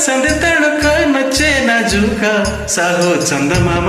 చిలుక సందె తడుక నచ్చే నా జూక సాహో చందమామ